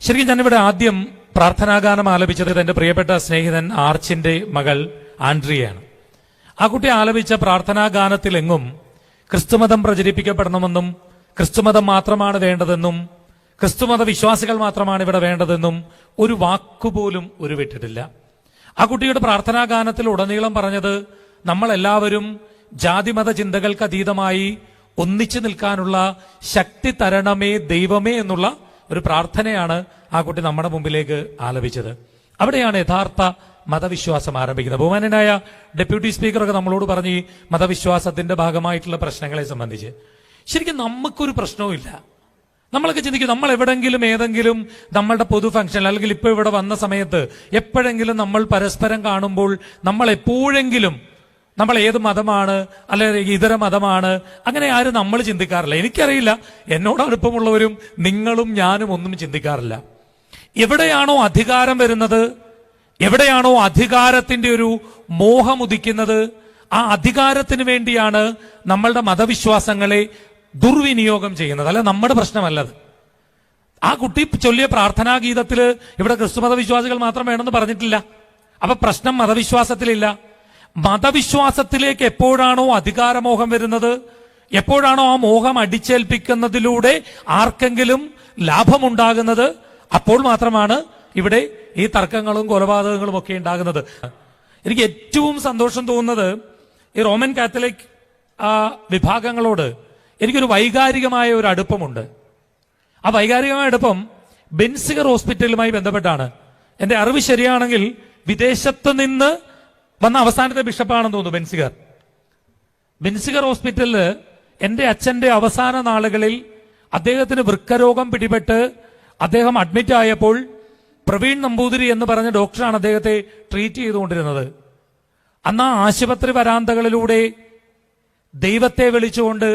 ശരിക്കും ഞാനിവിടെ ആദ്യം പ്രാർത്ഥനാഗാനം ആലപിച്ചത് എന്റെ പ്രിയപ്പെട്ട സ്നേഹിതൻ ആർച്ചിന്റെ മകൾ ആൻഡ്രിയാണ്. ആ കുട്ടി ആലപിച്ച പ്രാർത്ഥനാഗാനത്തിലെങ്ങും ക്രിസ്തുമതം പ്രചരിപ്പിക്കപ്പെടണമെന്നും ക്രിസ്തുമതം മാത്രമാണ് വേണ്ടതെന്നും ക്രിസ്തുമത വിശ്വാസികൾ മാത്രമാണ് ഇവിടെ വേണ്ടതെന്നും ഒരു വാക്കുപോലും ഉരുവിട്ടിട്ടില്ല. ആ കുട്ടിയുടെ പ്രാർത്ഥനാഗാനത്തിൽ ഉടനീളം പറഞ്ഞത് നമ്മളെല്ലാവരും ജാതിമത ചിന്തകൾക്ക് അതീതമായി ഒന്നിച്ചു നിൽക്കാനുള്ള ശക്തി തരണമേ ദൈവമേ എന്നുള്ള ഒരു പ്രാർത്ഥനയാണ് ആ കുട്ടി നമ്മുടെ മുമ്പിലേക്ക് ആലപിച്ചത്. അവിടെയാണ് യഥാർത്ഥ മതവിശ്വാസം ആരംഭിക്കുന്നത്. ബഹുമാനനായ ഡെപ്യൂട്ടി സ്പീക്കറൊക്കെ നമ്മളോട് പറഞ്ഞ് ഈ മതവിശ്വാസത്തിന്റെ ഭാഗമായിട്ടുള്ള പ്രശ്നങ്ങളെ സംബന്ധിച്ച്. ശരിക്കും നമുക്കൊരു പ്രശ്നവും ഇല്ല. നമ്മളൊക്കെ ചിന്തിക്കും നമ്മൾ എവിടെങ്കിലും ഏതെങ്കിലും നമ്മളുടെ പൊതു ഫംഗ്ഷൻ അല്ലെങ്കിൽ ഇപ്പൊ ഇവിടെ വന്ന സമയത്ത് എപ്പോഴെങ്കിലും നമ്മൾ പരസ്പരം കാണുമ്പോൾ നമ്മൾ എപ്പോഴെങ്കിലും നമ്മൾ ഏത് മതമാണ് അല്ലെങ്കിൽ ഇതര മതമാണ് അങ്ങനെ ആരും നമ്മൾ ചിന്തിക്കാറില്ല. എനിക്കറിയില്ല എന്നോട് അടുപ്പമുള്ളവരും നിങ്ങളും ഞാനും ഒന്നും ചിന്തിക്കാറില്ല. എവിടെയാണോ അധികാരം വരുന്നത് എവിടെയാണോ അധികാരത്തിന്റെ ഒരു മോഹം ഉദിക്കുന്നത് ആ അധികാരത്തിന് വേണ്ടിയാണ് നമ്മളുടെ മതവിശ്വാസങ്ങളെ ദുർവിനിയോഗം ചെയ്യുന്നത്. അല്ല നമ്മുടെ പ്രശ്നമല്ലത്. ആ കുട്ടി ചൊല്ലിയ പ്രാർത്ഥനാ ഗീതത്തിൽ ഇവിടെ ക്രിസ്തുമത വിശ്വാസികൾ മാത്രം വേണമെന്ന് പറഞ്ഞിട്ടില്ല. അപ്പൊ പ്രശ്നം മതവിശ്വാസത്തിലില്ല. മതവിശ്വാസത്തിലേക്ക് എപ്പോഴാണോ അധികാരമോഹം വരുന്നത്? എപ്പോഴാണോ ആ മോഹം അടിച്ചേൽപ്പിക്കുന്നതിലൂടെ ആർക്കെങ്കിലും ലാഭമുണ്ടാകുന്നത്? അപ്പോൾ മാത്രമാണ് ഇവിടെ ഈ തർക്കങ്ങളും കൊലപാതകങ്ങളും ഒക്കെ ഉണ്ടാകുന്നത്. എനിക്ക് ഏറ്റവും സന്തോഷം തോന്നുന്നത് ഈ റോമൻ കാത്തലിക് വിഭാഗങ്ങളോട് എനിക്കൊരു വൈകാരികമായ ഒരു അടുപ്പമുണ്ട്. ആ വൈകാരികമായ അടുപ്പം ബെൻസിഗർ ഹോസ്പിറ്റലുമായി ബന്ധപ്പെട്ടാണ്. എന്റെ അറിവ് ശരിയാണെങ്കിൽ വിദേശത്ത് നിന്ന് വന്ന അവസാനത്തെ ബിഷപ്പാണെന്ന് തോന്നുന്നു ബെൻസിഗർ. ബെൻസിഗർ ഹോസ്പിറ്റലിൽ എന്റെ അച്ഛന്റെ അവസാന നാളുകളിൽ അദ്ദേഹത്തിന് വൃക്കരോഗം പിടിപെട്ട് അദ്ദേഹം അഡ്മിറ്റ് ആയപ്പോൾ പ്രവീൺ നമ്പൂതിരി എന്ന് പറഞ്ഞ ഡോക്ടറാണ് അദ്ദേഹത്തെ ട്രീറ്റ് ചെയ്തുകൊണ്ടിരുന്നത്. അന്ന് ആ ആശുപത്രി വരാന്തകളിലൂടെ ദൈവത്തെ വിളിച്ചുകൊണ്ട്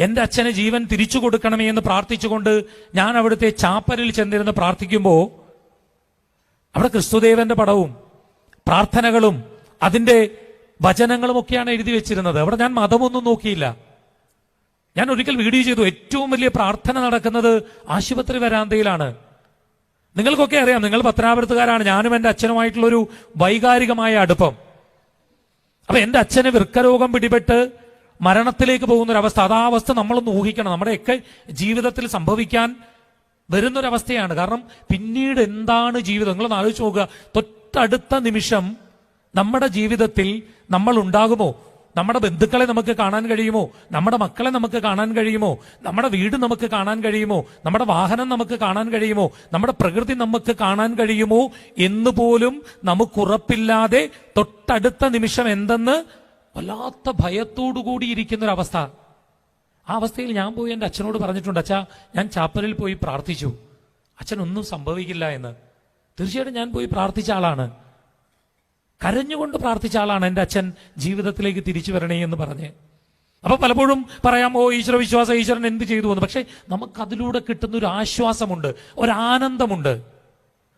എന്റെ അച്ഛന് ജീവൻ തിരിച്ചു കൊടുക്കണമേ എന്ന് പ്രാർത്ഥിച്ചുകൊണ്ട് ഞാൻ അവിടുത്തെ ചാപ്പലിൽ ചെന്നിരുന്ന് പ്രാർത്ഥിക്കുമ്പോൾ അവിടെ ക്രിസ്തുദേവന്റെ പടവും പ്രാർത്ഥനകളും അതിന്റെ വചനങ്ങളും ഒക്കെയാണ് എഴുതി വെച്ചിരുന്നത്. അവിടെ ഞാൻ മതമൊന്നും നോക്കിയില്ല. ഞാൻ ഒരിക്കൽ വീഡിയോ ചെയ്തു. ഏറ്റവും വലിയ പ്രാർത്ഥന നടക്കുന്നത് ആശുപത്രി വരാന്തയിലാണ്. നിങ്ങൾക്കൊക്കെ അറിയാം നിങ്ങൾ പത്തനാപുരത്തുകാരാണ്. ഞാനും എന്റെ അച്ഛനുമായിട്ടുള്ള ഒരു വൈകാരികമായ അടുപ്പം. അപ്പൊ എന്റെ അച്ഛന് വൃക്കരോഗം പിടിപെട്ട് മരണത്തിലേക്ക് പോകുന്ന ഒരു അവസ്ഥ അതാ അവസ്ഥ നമ്മളൊന്ന് ഊഹിക്കണം. നമ്മുടെയൊക്കെ ജീവിതത്തിൽ സംഭവിക്കാൻ വരുന്നൊരവസ്ഥയാണ്. കാരണം പിന്നീട് എന്താണ് ജീവിതം? നിങ്ങളൊന്ന് ആലോചിച്ച് നോക്കുക. തൊട്ടടുത്ത നിമിഷം നമ്മുടെ ജീവിതത്തിൽ നമ്മൾ ഉണ്ടാകുമോ? നമ്മുടെ ബന്ധുക്കളെ നമുക്ക് കാണാൻ കഴിയുമോ? നമ്മുടെ മക്കളെ നമുക്ക് കാണാൻ കഴിയുമോ? നമ്മുടെ വീട് നമുക്ക് കാണാൻ കഴിയുമോ? നമ്മുടെ വാഹനം നമുക്ക് കാണാൻ കഴിയുമോ? നമ്മുടെ പ്രകൃതി നമുക്ക് കാണാൻ കഴിയുമോ? എന്ന് പോലും നമുക്കുറപ്പില്ലാതെ തൊട്ടടുത്ത നിമിഷം എന്തെന്ന് വല്ലാത്ത ഭയത്തോടു കൂടി ഇരിക്കുന്ന ഒരു അവസ്ഥ ആ അവസ്ഥയിൽ ഞാൻ പോയി എന്റെ അച്ഛനോട് പറഞ്ഞിട്ടുണ്ട് അച്ഛാ ഞാൻ ചാപ്പലിൽ പോയി പ്രാർത്ഥിച്ചു. അച്ഛനൊന്നും സംഭവിക്കില്ല എന്ന്. തീർച്ചയായിട്ടും ഞാൻ പോയി പ്രാർത്ഥിച്ച ആളാണ്. കരഞ്ഞുകൊണ്ട് പ്രാർത്ഥിച്ച ആളാണ് എന്റെ അച്ഛൻ ജീവിതത്തിലേക്ക് തിരിച്ചു വരണേ എന്ന് പറഞ്ഞ്. അപ്പൊ പലപ്പോഴും പറയാം ഓ ഈശ്വര വിശ്വാസം ഈശ്വരൻ എന്ത് ചെയ്തു എന്ന്? പക്ഷെ നമുക്കതിലൂടെ കിട്ടുന്ന ഒരു ആശ്വാസമുണ്ട് ഒരാനന്ദമുണ്ട്.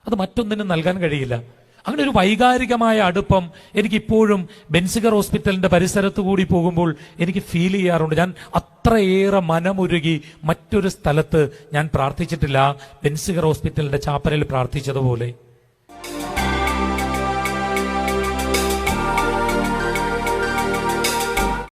അത് മറ്റൊന്നിനും നൽകാൻ കഴിയില്ല. അങ്ങനെ ഒരു വൈകാരികമായ അടുപ്പം എനിക്കിപ്പോഴും ബെൻസിഗർ ഹോസ്പിറ്റലിന്റെ പരിസരത്ത് കൂടി പോകുമ്പോൾ എനിക്ക് ഫീൽ ചെയ്യാറുണ്ട്. ഞാൻ അത്രയേറെ മനമുരുകി മറ്റൊരു സ്ഥലത്ത് ഞാൻ പ്രാർത്ഥിച്ചിട്ടില്ല ബെൻസിഗർ ഹോസ്പിറ്റലിന്റെ ചാപ്പലിൽ പ്രാർത്ഥിച്ചതുപോലെ.